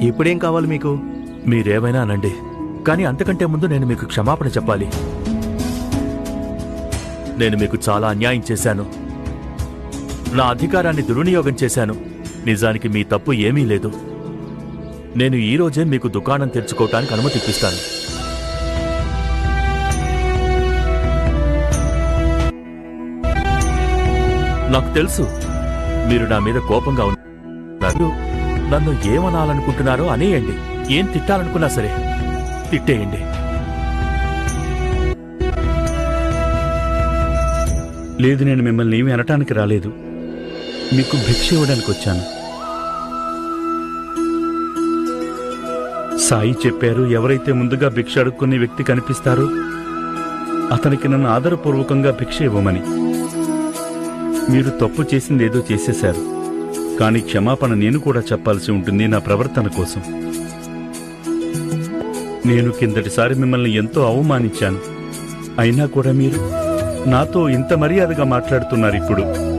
ఇప్పుడేం కావాలి మీకు? మీరేమైనా అనండి. కానీ అంతకంటే ముందు నేను మీకు క్షమాపణ చెప్పాలి. నేను మీకు చాలా అన్యాయం చేశాను. నా అధికారాన్ని దుర్వినియోగం చేశాను. నిజానికి మీ తప్పు ఏమీ లేదు. నేను ఈ రోజే మీకు దుకాణం తెరుచుకోవటానికి అనుమతి ఇప్పిస్తాను. నాకు తెలుసు మీరు నా మీద కోపంగా ఉన్నారు. నన్ను ఏమనాలనుకుంటున్నారో అనేయండి. ఏం తిట్టాలనుకున్నా సరే తిట్టేయండి. లేదు నేను మిమ్మల్ని ఏమి అనటానికి రాలేదు. మీకు భిక్ష ఇవ్వడానికి వచ్చాను. సాయి చెప్పారు ఎవరైతే ముందుగా భిక్ష అడుక్కునే వ్యక్తి కనిపిస్తారో అతనికి నన్ను ఆదరపూర్వకంగా భిక్ష ఇవ్వమని. మీరు తప్పు చేసింది ఏదో చేసేశారు. కానీ క్షమాపణ నేను కూడా చెప్పాల్సి ఉంటుంది నా ప్రవర్తన కోసం. నేను కిందటిసారి మిమ్మల్ని ఎంతో అవమానించాను. అయినా కూడా మీరు నాతో ఇంత మర్యాదగా మాట్లాడుతున్నారు ఇప్పుడు.